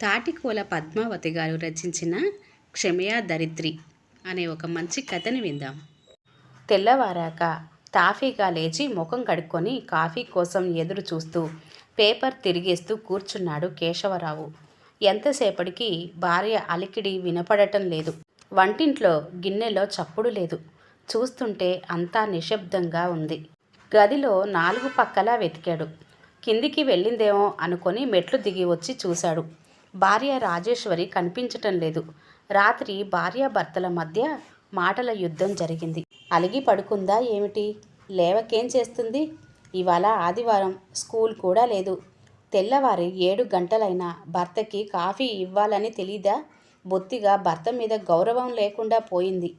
తాటికోల పద్మావతి గారు రచించిన క్షమయా దరిద్రి అనే ఒక మంచి కథని విందాం. తెల్లవారాక తాఫీగా లేచి ముఖం కడుక్కొని కాఫీ కోసం ఎదురు చూస్తూ పేపర్ తిరిగేస్తూ కూర్చున్నాడు కేశవరావు. ఎంతసేపటికి భార్య అలికిడి వినపడటం లేదు. వంటింట్లో గిన్నెలో చప్పుడు లేదు. చూస్తుంటే అంతా నిశ్శబ్దంగా ఉంది. గదిలో నాలుగు పక్కలా వెతికాడు. కిందికి వెళ్ళిందేమో అనుకొని మెట్లు దిగి వచ్చి చూశాడు. భార్య రాజేశ్వరి కనిపించటం లేదు. రాత్రి భార్యాభర్తల మధ్య మాటల యుద్ధం జరిగింది. అలిగి పడుకుందా ఏమిటి? లేవకేం చేస్తుంది? ఇవాళ ఆదివారం స్కూల్ కూడా లేదు. తెల్లవారి ఏడు గంటలైనా భర్తకి కాఫీ ఇవ్వాలని తెలీదా? బొత్తిగా భర్త మీద గౌరవం లేకుండా పోయింది.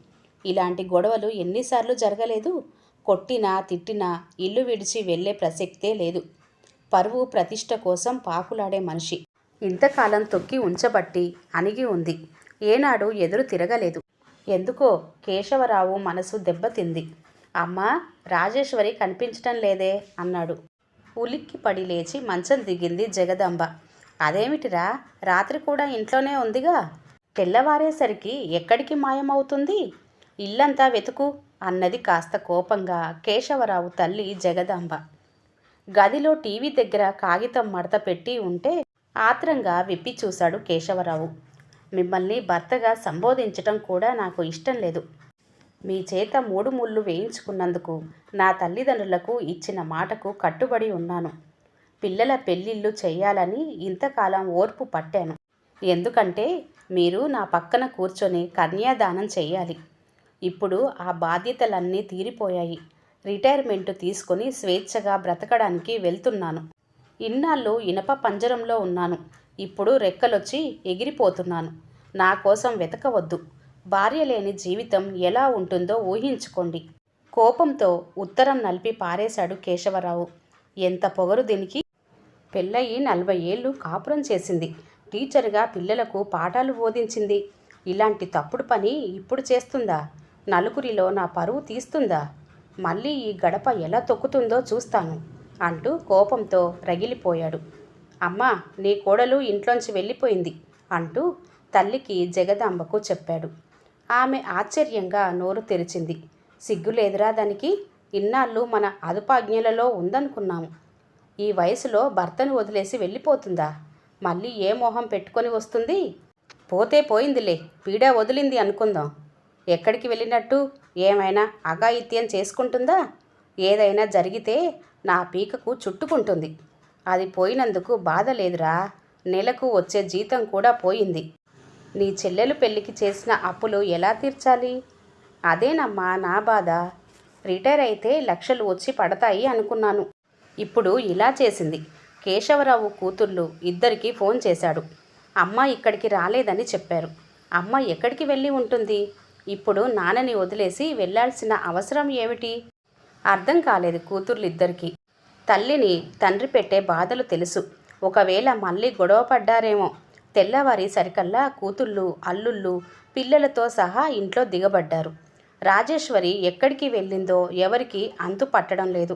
ఇలాంటి గొడవలు ఎన్నిసార్లు జరగలేదు? కొట్టినా తిట్టినా ఇల్లు విడిచి వెళ్ళే ప్రసక్తే లేదు. పరువు ప్రతిష్ట కోసం పాకులాడే మనిషి. ఇంతకాలం తొక్కి ఉంచబట్టి అణిగి ఉంది. ఏనాడు ఎదురు తిరగలేదు. ఎందుకో కేశవరావు మనసు దెబ్బతింది. అమ్మా రాజేశ్వరి కనిపించటం లేదే అన్నాడు. ఉలిక్కి పడి లేచి మంచం దిగింది జగదంబ. అదేమిటిరా? రాత్రి కూడా ఇంట్లోనే ఉందిగా? తెల్లవారేసరికి ఎక్కడికి మాయమవుతుంది? ఇల్లంతా వెతుకు అన్నది కాస్త కోపంగా కేశవరావు తల్లి జగదాంబ. గదిలో టీవీ దగ్గర కాగితం మడత పెట్టి ఉంటే ఆత్రంగా విప్పి చూశాడు కేశవరావు. మిమ్మల్ని భర్తగా సంబోధించటం కూడా నాకు ఇష్టం లేదు. మీ చేత మూడు ముళ్ళు వేయించుకున్నందుకు నా తల్లిదండ్రులకు ఇచ్చిన మాటకు కట్టుబడి ఉన్నాను. పిల్లల పెళ్ళిళ్ళు చేయాలని ఇంతకాలం ఓర్పు పట్టాను. ఎందుకంటే మీరు నా పక్కన కూర్చొని కన్యాదానం చేయాలి. ఇప్పుడు ఆ బాధ్యతలన్నీ తీరిపోయాయి. రిటైర్మెంట్ తీసుకొని స్వేచ్ఛగా బ్రతకడానికి వెళ్తున్నాను. ఇన్నాళ్ళు ఇనప పంజరంలో ఉన్నాను. ఇప్పుడు రెక్కలొచ్చి ఎగిరిపోతున్నాను. నా కోసం వెతకవద్దు. భార్య లేని జీవితం ఎలా ఉంటుందో ఊహించుకోండి. కోపంతో ఉత్తరం నలిపి పారేశాడు కేశవరావు. ఎంత పొగరు దీనికి? పెళ్ళయి నలభై ఏళ్ళు కాపురం చేసింది. టీచర్గా పిల్లలకు పాఠాలు బోధించింది. ఇలాంటి తప్పుడు పని ఇప్పుడు చేస్తుందా? నలుగురిలో నా పరువు తీస్తుందా? మళ్ళీ ఈ గడప ఎలా తొక్కుతుందో చూస్తాను. అంటూ కోపంతో రగిలిపోయాడు. అమ్మా నీ కోడలు ఇంట్లోంచి వెళ్ళిపోయింది అంటూ తల్లికి జగదాంబకు చెప్పాడు. ఆమె ఆశ్చర్యంగా నోరు తెరిచింది. సిగ్గులేదురా దానికి ఇన్నాళ్ళు మన అదుపాజ్ఞలలో ఉందనుకున్నాము ఈ వయసులో భర్తను వదిలేసి వెళ్ళిపోతుందా? మళ్ళీ ఏ మొహం పెట్టుకొని వస్తుంది? పోతే పోయిందిలే పీడ వదిలింది అనుకుందాం. ఎక్కడికి వెళ్ళినట్టు? ఏమైనా అఘాయిత్యం చేసుకుంటుందా? ఏదైనా జరిగితే నా పీకకు చుట్టుకుంటుంది. అది పోయినందుకు బాధ లేదురా. నెలకు వచ్చే జీతం కూడా పోయింది. నీ చెల్లెలు పెళ్ళికి చేసిన అప్పులు ఎలా తీర్చాలి? అదేనమ్మా నా బాధ. రిటైర్ అయితే లక్షలు వచ్చి పడతాయి అనుకున్నాను. ఇప్పుడు ఇలా చేసింది. కేశవరావు కూతుళ్ళు ఇద్దరికి ఫోన్ చేశాడు. అమ్మ ఇక్కడికి రాలేదని చెప్పారు. అమ్మ ఎక్కడికి వెళ్ళి ఉంటుంది? ఇప్పుడు నాన్నని వదిలేసి వెళ్ళాల్సిన అవసరం ఏమిటి? అర్థం కాలేదు కూతుర్లిద్దరికీ. తల్లిని తండ్రి పెట్టే బాధలు తెలుసు. ఒకవేళ మళ్ళీ గొడవ పడ్డారేమో. తెల్లవారి సరికల్లా కూతుళ్ళు అల్లుళ్ళు పిల్లలతో సహా ఇంట్లో దిగబడ్డారు. రాజేశ్వరి ఎక్కడికి వెళ్ళిందో ఎవరికి అంతు పట్టడం లేదు.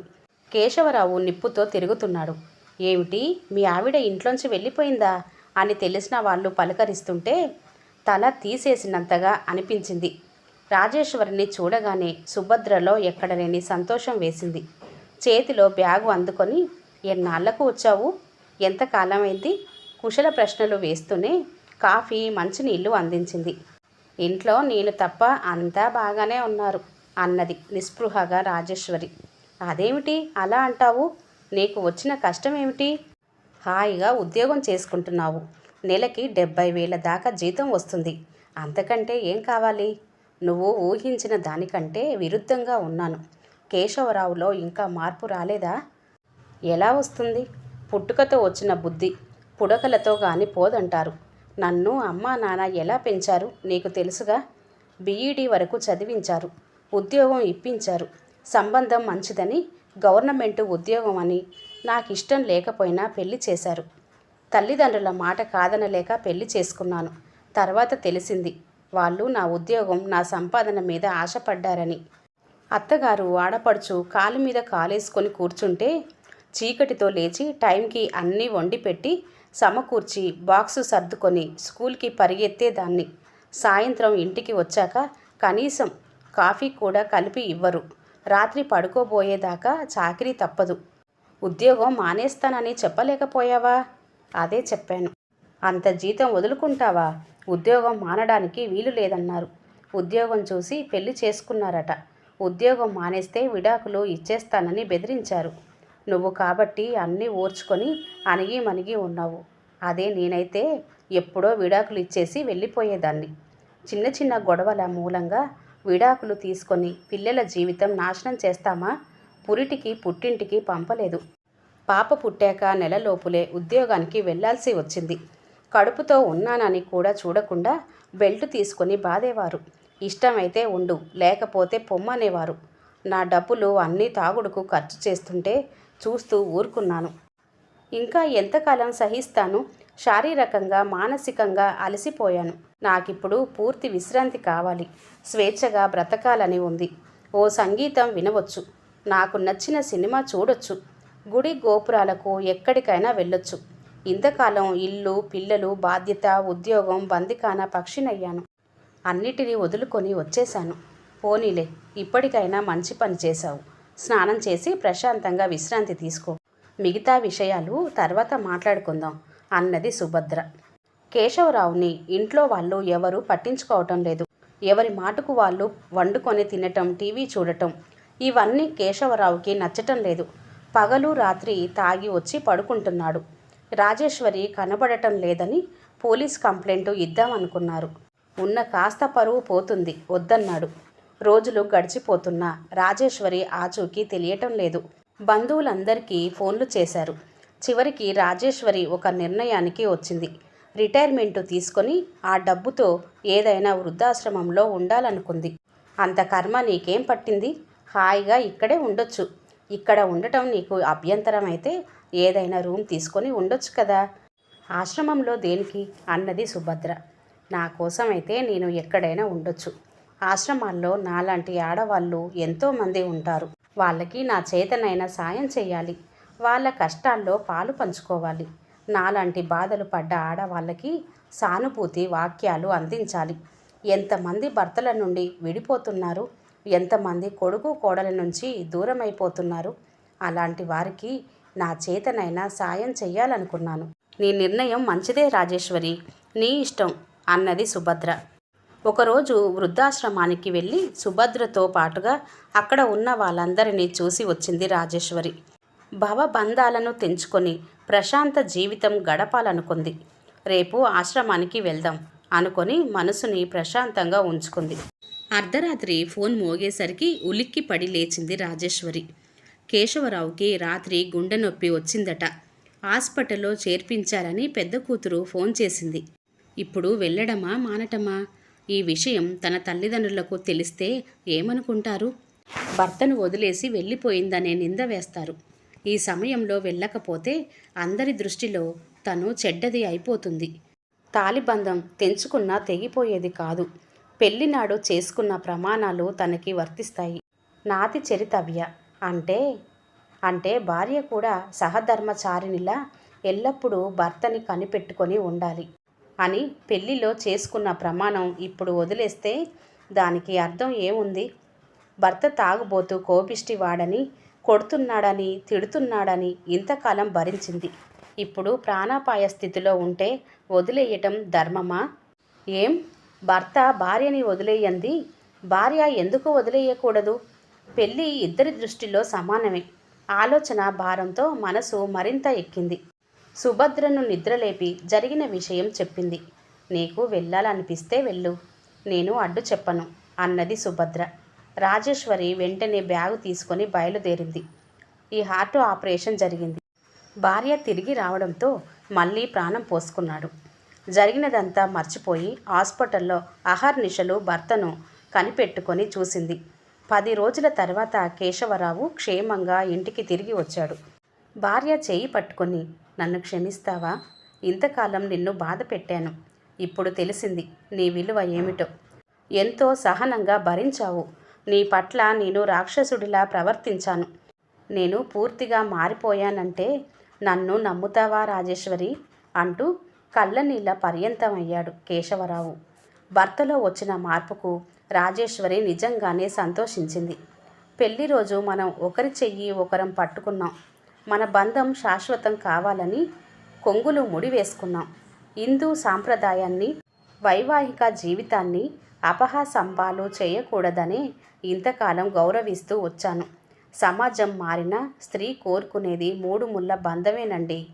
కేశవరావు నిప్పుతో తిరుగుతున్నాడు. ఏమిటి? మీ ఆవిడ ఇంట్లోంచి వెళ్ళిపోయిందా? అని తెలిసిన వాళ్ళు పలకరిస్తుంటే తల తీసేసినంతగా అనిపించింది. రాజేశ్వరిని చూడగానే సుభద్రలో ఎక్కడలేని సంతోషం వేసింది. చేతిలో బ్యాగు అందుకొని ఎన్నాళ్ళకు వచ్చావు? ఎంతకాలమైంది? కుశల ప్రశ్నలు వేస్తూనే కాఫీ మంచినీళ్ళు అందించింది. ఇంట్లో నేను తప్ప అంతా బాగానే ఉన్నారు అన్నది నిస్పృహగా రాజేశ్వరి. అదేమిటి? అలా అంటావు? నీకు వచ్చిన కష్టం ఏమిటి హాయిగా ఉద్యోగం చేసుకుంటున్నావు. నెలకి డెబ్బై వేల దాకా జీతం వస్తుంది. అంతకంటే ఏం కావాలి? నువ్వు ఊహించిన దానికంటే విరుద్ధంగా ఉన్నాను. కేశవరావులో ఇంకా మార్పు రాలేదా? ఎలా వస్తుంది? పుట్టుకతో వచ్చిన బుద్ధి పుడకలతో గాని పోదంటారు. నన్ను అమ్మా నాన్న ఎలా పెంచారు? నీకు తెలుసుగా? బీఈడీ వరకు చదివించారు. ఉద్యోగం ఇప్పించారు. సంబంధం మంచిదని గవర్నమెంట్ ఉద్యోగం అని నాకు ఇష్టం లేకపోయినా పెళ్ళి చేశారు. తల్లిదండ్రుల మాట కాదనలేక పెళ్ళి చేసుకున్నాను. తర్వాత తెలిసింది వాళ్ళు నా ఉద్యోగం నా సంపాదన మీద ఆశపడ్డారని. అత్తగారు ఆడపడుచు కాలు మీద కాలేసుకొని కూర్చుంటే చీకటితో లేచి టైంకి అన్నీ వండి పెట్టి సమకూర్చి బాక్సు సర్దుకొని స్కూల్కి పరిగెత్తేదాన్ని సాయంత్రం ఇంటికి వచ్చాక కనీసం కాఫీ కూడా కలిపి ఇవ్వరు. రాత్రి పడుకోబోయేదాకా చాకరీ తప్పదు. ఉద్యోగం మానేస్తానని చెప్పలేకపోయావా? అదే చెప్పాను. అంత జీతం వదులుకుంటావా? ఉద్యోగం మానడానికి వీలు లేదన్నారు. ఉద్యోగం చూసి పెళ్ళి చేసుకున్నారట. ఉద్యోగం మానేస్తే విడాకులు ఇచ్చేస్తానని బెదిరించారు. నువ్వు కాబట్టి అన్నీ ఓర్చుకొని అణిగి మణిగి ఉన్నావు. అదే నేనైతే ఎప్పుడో విడాకులు ఇచ్చేసి వెళ్ళిపోయేదాన్ని. చిన్న చిన్న గొడవల మూలంగా విడాకులు తీసుకొని పిల్లల జీవితం నాశనం చేస్తామా? పురిటికి పుట్టింటికి పంపలేదు. పాప పుట్టాక నెలలోపులే ఉద్యోగానికి వెళ్ళాల్సి వచ్చింది. కడుపుతో ఉన్నానని కూడా చూడకుండా బెల్ట్ తీసుకొని బాధేవారు. ఇష్టమైతే ఉండు లేకపోతే పొమ్మనేవారు. నా డబ్బులు అన్నీ తాగుడుకు ఖర్చు చేస్తుంటే చూస్తూ ఊరుకున్నాను. ఇంకా ఎంతకాలం సహిస్తాను? శారీరకంగా మానసికంగా అలసిపోయాను. నాకిప్పుడు పూర్తి విశ్రాంతి కావాలి. స్వేచ్ఛగా బ్రతకాలని ఉంది. ఓ సంగీతం వినవచ్చు. నాకు నచ్చిన సినిమా చూడొచ్చు. గుడి గోపురాలకు ఎక్కడికైనా వెళ్ళొచ్చు. ఇంతకాలం ఇల్లు పిల్లలు బాధ్యత ఉద్యోగం బందికాన పక్షినయ్యాను. అన్నిటినీ వదులుకొని వచ్చేశాను. పోనీలే ఇప్పటికైనా మంచి పని చేశావు. స్నానం చేసి ప్రశాంతంగా విశ్రాంతి తీసుకో. మిగతా విషయాలు తర్వాత మాట్లాడుకుందాం అన్నది సుభద్ర. కేశవరావుని ఇంట్లో వాళ్ళు ఎవరు పట్టించుకోవటం లేదు. ఎవరి మాటకు వాళ్ళు వండుకొని తినటం టీవీ చూడటం ఇవన్నీ కేశవరావుకి నచ్చటం లేదు. పగలు రాత్రి తాగి వచ్చి పడుకుంటున్నాడు. రాజేశ్వరి కనబడటం లేదని పోలీస్ కంప్లైంట్ ఇద్దామనుకున్నారు. ఉన్న కాస్త పరువు పోతుంది వద్దన్నాడు. రోజులు గడిచిపోతున్నా రాజేశ్వరి ఆచూకీ తెలియటం లేదు. బంధువులందరికీ ఫోన్లు చేశారు. చివరికి రాజేశ్వరి ఒక నిర్ణయానికి వచ్చింది. రిటైర్మెంట్ తీసుకొని ఆ డబ్బుతో ఏదైనా వృద్ధాశ్రమంలో ఉండాలనుకుంది. అంత కర్మ నీకేం పట్టింది? హాయిగా ఇక్కడే ఉండొచ్చు. ఇక్కడ ఉండటం నీకు అభ్యంతరం అయితే ఏదైనా రూమ్ తీసుకొని ఉండొచ్చు కదా. ఆశ్రమంలో దేనికి? అన్నది సుభద్ర. నా కోసమైతే నేను ఎక్కడైనా ఉండొచ్చు. ఆశ్రమాల్లో నాలాంటి ఆడవాళ్ళు ఎంతోమంది ఉంటారు. వాళ్ళకి నా చేతనైన సాయం చేయాలి. వాళ్ళ కష్టాల్లో పాలు పంచుకోవాలి. నాలాంటి బాధలు పడ్డ ఆడవాళ్ళకి సానుభూతి వాక్యాలు అందించాలి. ఎంతమంది భర్తల నుండి విడిపోతున్నారు? ఎంతమంది కొడుకు కోడల నుంచి దూరమైపోతున్నారు? అలాంటి వారికి నా చేతనైనా సాయం చెయ్యాలనుకున్నాను. నీ నిర్ణయం మంచిదే రాజేశ్వరి. నీ ఇష్టం అన్నది సుభద్ర. ఒకరోజు వృద్ధాశ్రమానికి వెళ్ళి సుభద్రతో పాటుగా అక్కడ ఉన్న వాళ్ళందరినీ చూసి వచ్చింది రాజేశ్వరి. భవబంధాలను తెంచుకొని ప్రశాంత జీవితం గడపాలనుకుంది. రేపు ఆశ్రమానికి వెళ్దాం అనుకొని మనసుని ప్రశాంతంగా ఉంచుకుంది. అర్ధరాత్రి ఫోన్ మోగేసరికి ఉలిక్కి పడి లేచింది రాజేశ్వరి. కేశవరావుకి రాత్రి గుండె నొప్పి వచ్చిందట. హాస్పిటల్లో చేర్పించాలని పెద్ద కూతురు ఫోన్ చేసింది. ఇప్పుడు వెళ్ళడమా మానటమా? ఈ విషయం తన తల్లిదండ్రులకు తెలిస్తే ఏమనుకుంటారు? భర్తను వదిలేసి వెళ్ళిపోయిందనే నింద వేస్తారు. ఈ సమయంలో వెళ్ళకపోతే అందరి దృష్టిలో తను చెడ్డది అయిపోతుంది. తాలిబంధం తెంచుకున్నా తెగిపోయేది కాదు. పెళ్ళినాడు చేసుకున్న ప్రమాణాలు తనకి వర్తిస్తాయి. నాతి చరితవ్య. అంటే అంటే భార్య కూడా సహధర్మచారినిలా ఎల్లప్పుడూ భర్తని కనిపెట్టుకొని ఉండాలి అని పెళ్ళిలో చేసుకున్న ప్రమాణం ఇప్పుడు వదిలేస్తే దానికి అర్థం ఏముంది? భర్త తాగుబోతూ కోపిష్టి వాడని కొడుతున్నాడని తిడుతున్నాడని ఇంతకాలం భరించింది. ఇప్పుడు ప్రాణాపాయ స్థితిలో ఉంటే వదిలేయటం ధర్మమా? ఏం? భర్త భార్యని వదిలేయంది? భార్య ఎందుకు వదిలేయకూడదు? పెళ్ళి ఇద్దరి దృష్టిలో సమానమే. ఆలోచన భారంతో మనసు మరింత ఎక్కింది. సుభద్రను నిద్రలేపి జరిగిన విషయం చెప్పింది. నీకు వెళ్ళాలనిపిస్తే వెళ్ళు. నేను అడ్డు చెప్పను అన్నది సుభద్ర. రాజేశ్వరి వెంటనే బ్యాగు తీసుకొని బయలుదేరింది. ఈ హార్ట్ ఆపరేషన్ జరిగింది. భార్య తిరిగి రావడంతో మళ్ళీ ప్రాణం పోసుకున్నాడు. జరిగినదంతా మర్చిపోయి హాస్పిటల్లో అహర్నిశలు భర్తను కనిపెట్టుకొని చూసింది. పది రోజుల తర్వాత కేశవరావు క్షేమంగా ఇంటికి తిరిగి వచ్చాడు. భార్య చేయి పట్టుకొని నన్ను క్షమిస్తావా? ఇంతకాలం నిన్ను బాధ పెట్టాను. ఇప్పుడు తెలిసింది నీ విలువ ఏమిటో. ఎంతో సహనంగా భరించావు. నీ పట్ల నేను రాక్షసుడిలా ప్రవర్తించాను. నేను పూర్తిగా మారిపోయానంటే నన్ను నమ్ముతావా రాజేశ్వరి అంటూ కళ్ళనీళ్ళ పర్యంతమయ్యాడు కేశవరావు. భర్తలో వచ్చిన మార్పుకు రాజేశ్వరి నిజంగానే సంతోషించింది. పెళ్ళి రోజు మనం ఒకరి చెయ్యి ఒకరం పట్టుకున్నాం. మన బంధం శాశ్వతం కావాలని కొంగులు ముడి వేసుకున్నాం. హిందూ సాంప్రదాయాన్ని వైవాహిక జీవితాన్ని అపహాసంభాలు చేయకూడదనే ఇంతకాలం గౌరవిస్తూ వచ్చాను. సమాజం మారిన స్త్రీ కోరుకునేది మూడు ముళ్ళ బంధమేనండి.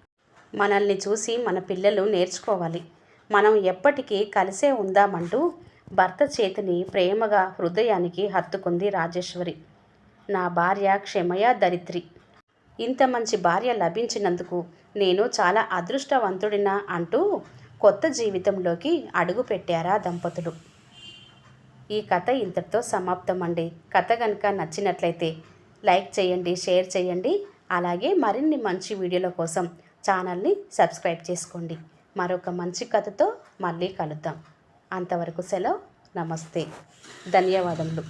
మనల్ని చూసి మన పిల్లలు నేర్చుకోవాలి. మనం ఎప్పటికీ కలిసే ఉందామంటూ భర్త చేతిని ప్రేమగా హృదయానికి హత్తుకుంది రాజేశ్వరి. నా భార్య క్షమయ దరిద్రి. ఇంత మంచి భార్య లభించినందుకు నేను చాలా అదృష్టవంతుడినా అంటూ కొత్త జీవితంలోకి అడుగు పెట్టారా దంపతులు. ఈ కథ ఇంతటితో సమాప్తం అండి కథ కనుక నచ్చినట్లయితే లైక్ చేయండి షేర్ చేయండి. అలాగే మరిన్ని మంచి వీడియోల కోసం ఛానల్ని సబ్స్క్రైబ్ చేసుకోండి. మరొక మంచి కథతో మళ్ళీ కలుద్దాం. అంతవరకు సెలవు. నమస్తే. ధన్యవాదములు.